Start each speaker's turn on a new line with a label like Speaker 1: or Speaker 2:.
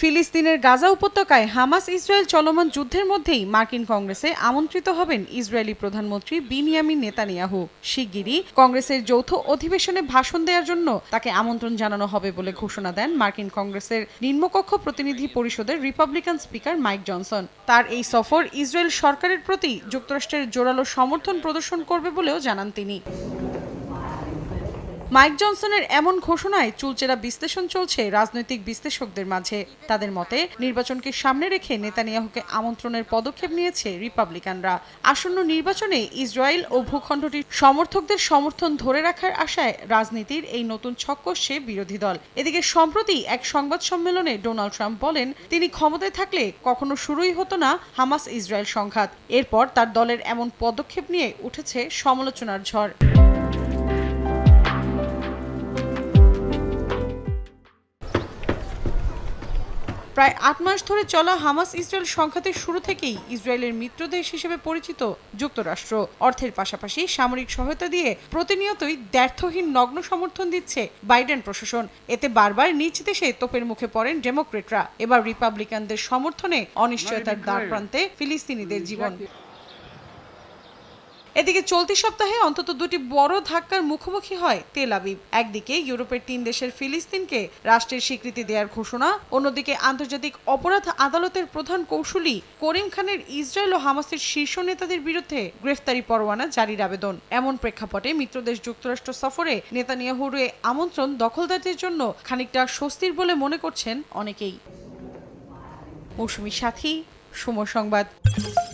Speaker 1: ফিলিস্তিনের গাজা উপত্যকায় Hamas Israel চলমান যুদ্ধের মধ্যেই মার্কিন কংগ্রেসে আমন্ত্রিত হবেন ইসরায়েলি প্রধানমন্ত্রী বিনিয়ামিন নেতানিয়াহু শিগগিরই কংগ্রেসের যৌথ অধিবেশনে ভাষণ দেওয়ার জন্য তাকে আমন্ত্রণ জানানো হবে বলে ঘোষণা দেন মার্কিন কংগ্রেসের নিম্নকক্ষ প্রতিনিধি পরিষদের রিপাবলিকান স্পিকার মাইক জনসন তার এই সফর ইসরায়েল সরকারের প্রতি যুক্তরাষ্ট্রের জোরালো সমর্থন প্রদর্শন করবে বলেও জানান তিনি মাইক জনসনের এমন ঘোষণায় চুলচেরা বিশ্লেষণ চলছে রাজনৈতিক বিশ্লেষকদের মাঝে তাদের মতে নির্বাচনকে সামনে রেখে নেতানিয়াহুকে আমন্ত্রণের পদক্ষেপ নিয়েছে রিপাবলিকানরা আসন্ন নির্বাচনে ইসরায়েল ও ভূখণ্ডটির সমর্থকদের সমর্থন ধরে রাখার আশায় রাজনীতির এই নতুন ছক বিরোধী দল এদিকে সম্প্রতি এক সংবাদ সম্মেলনে ডোনাল্ড ট্রাম্প বলেন তিনি ক্ষমতায় থাকলে কখনো শুরুই হতো না হামাস ইসরায়েল সংঘাত এরপর তার দলের এমন পদক্ষেপ নিয়ে উঠেছে সমালোচনার ঝড় প্রায় আট মাস ধরে চলা হামাস ইসরায়েল সংঘাতের শুরু থেকেই ইসরায়েলের মিত্র দেশ হিসেবে পরিচিত যুক্তরাষ্ট্র অর্থের পাশাপাশি সামরিক সহায়তা দিয়ে প্রতিনিয়তই দ্ব্যর্থহীন নগ্ন সমর্থন দিচ্ছে বাইডেন প্রশাসন এতে বারবার নিজ দেশে তোপের মুখে পড়েন ডেমোক্রেটরা এবার রিপাবলিকানদের সমর্থনে অনিশ্চয়তার দ্বার প্রান্তে ফিলিস্তিনিদের জীবন এদিকে চলতি সপ্তাহে অন্তত দুটি বড় ধাক্কার মুখোমুখি হয় তেল আবিব একদিকে ইউরোপের তিন দেশের ফিলিস্তিনকে রাষ্ট্রের স্বীকৃতি দেওয়ার ঘোষণা অন্যদিকে আন্তর্জাতিক অপরাধ আদালতের প্রধান কৌশলী করিম খানের ইসরায়েল ও হামাসের শীর্ষ নেতাদের বিরুদ্ধে গ্রেফতারি পরোয়ানা জারির আবেদন এমন প্রেক্ষাপটে মিত্রদেশ যুক্তরাষ্ট্র সফরে নেতানিয়াহুর আমন্ত্রণ দখলদারদের জন্য খানিকটা স্বস্তির বলে মনে করছেন অনেকেই মৌসুমী সাথী সময় সংবাদ